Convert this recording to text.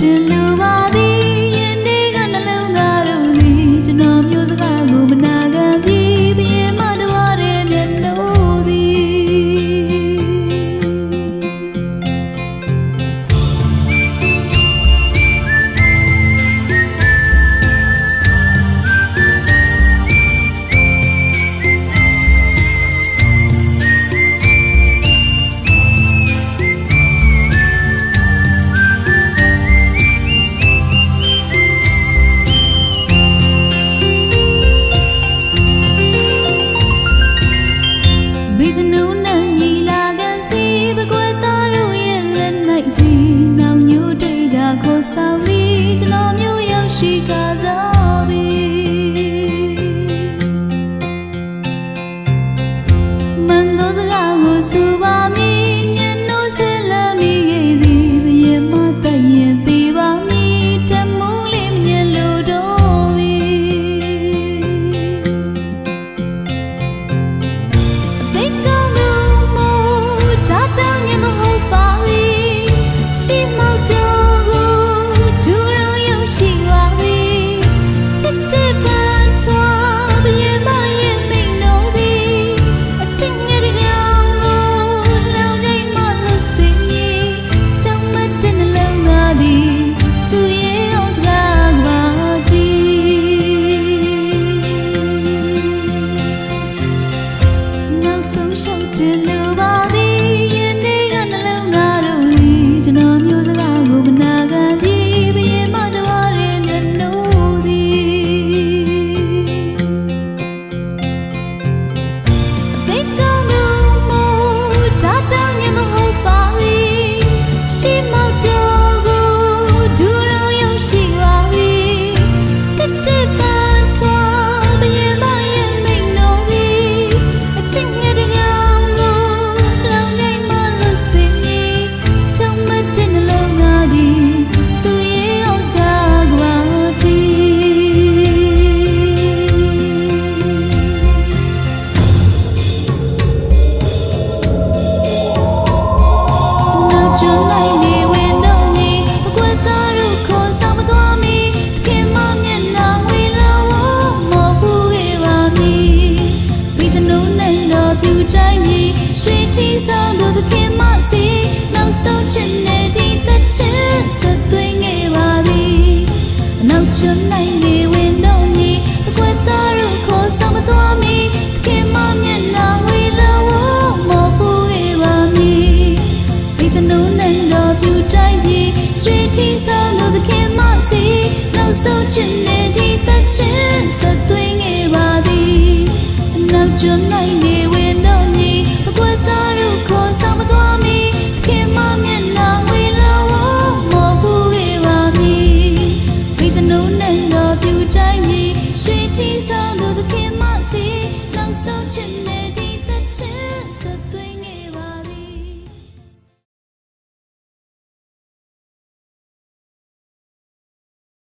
တူလူပါသည် ဆုံးချင်နေဒီတချင်စသွင်းငယ်ပါပြီအနောက်ချွန်နိုင်နေဝင်တော့မီအကွက်သားတို့ခေါ်ဆောင်မသွားမီခင်မမျက်နှာဝေလာဝမောပူရပါမီဒီတနုံးနဲ့တော့ပြူတိုင်းပြီရွှေထီးဆောင်တို့ခင်မစီနောက်ဆုံးချင် so genetic